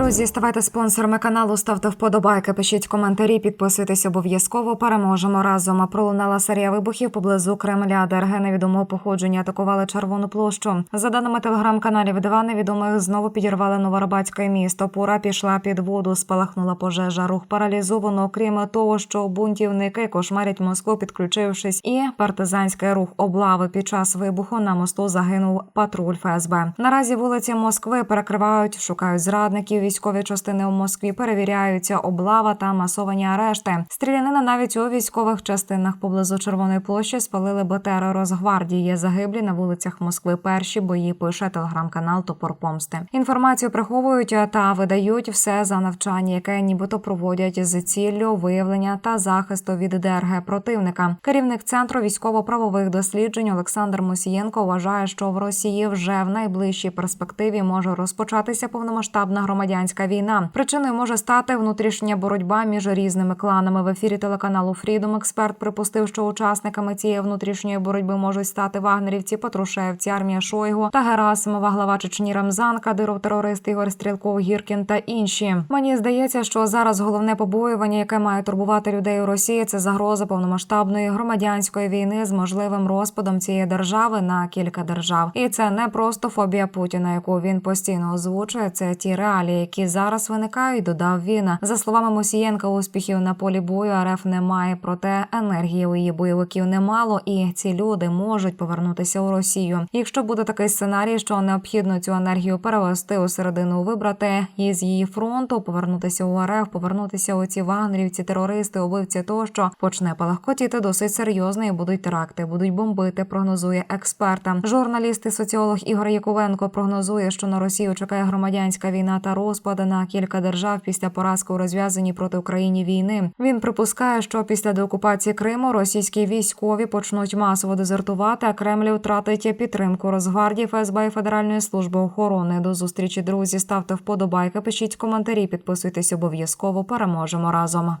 Друзі, ставайте спонсорами каналу, ставте вподобайки, пишіть коментарі, підписуйтесь обов'язково. Переможемо разом. Пролунала серія вибухів поблизу Кремля, ДРГ невідомого походження атакували Червону площу. За даними телеграм-каналів ДВА, невідомих знову підірвали Новоробацьке місто. Пора пішла під воду, спалахнула пожежа. Рух паралізовано. Окрім того, що бунтівники кошмарять Москву, підключившись, і партизанський рух облави під час вибуху на мосту загинув патруль ФСБ. Наразі вулиці Москви перекривають, шукають зрадників. Військові частини у Москві перевіряються облава та масовані арешти. Стрілянина навіть у військових частинах поблизу Червоної площі спалили БТР Росгвардії. Загиблі на вулицях Москви. Перші бої пише телеграм-канал Топор Помсти. Інформацію приховують та видають все за навчання, яке нібито проводять з ціллю виявлення та захисту від ДРГ противника. Керівник центру військово-правових досліджень Олександр Мосієнко вважає, що в Росії вже в найближчій перспективі може розпочатися повномасштабна громадянська війна. Причиною може стати внутрішня боротьба між різними кланами. В ефірі телеканалу Фрідом експерт припустив, що учасниками цієї внутрішньої боротьби можуть стати вагнерівці, Патрушевці, армія Шойгу та Герасимова, глава Чечні Рамзан, Кадиров, терорист Ігор Стрілков, Гіркін та інші. Мені здається, що зараз головне побоювання, яке має турбувати людей у Росії, це загроза повномасштабної громадянської війни з можливим розпадом цієї держави на кілька держав. І це не просто фобія Путіна, яку він постійно озвучує. Це ті реалії, які зараз виникають. Додав він за словами Мосієнка. Успіхів на полі бою РФ немає, проте енергії у її бойовиків немало, і ці люди можуть повернутися у Росію. Якщо буде такий сценарій, що необхідно цю енергію перевести у середину, вибрати із її фронту, повернутися у РФ, повернутися у ці вагнерівці, терористи, убивці, тощо почне палахкотіти досить серйозно і будуть теракти, будуть бомбити. Прогнозує експерта. Журналіст і соціолог Ігор Яковенко прогнозує, що на Росію чекає громадянська війна та розпад на кілька держав після поразки у розв'язанні проти України війни. Він припускає, що після деокупації Криму російські військові почнуть масово дезертувати, а Кремль втратить підтримку Росгвардії, ФСБ і Федеральної служби охорони. До зустрічі друзі ставте вподобайки, пишіть коментарі, підписуйтесь обов'язково. Переможемо разом.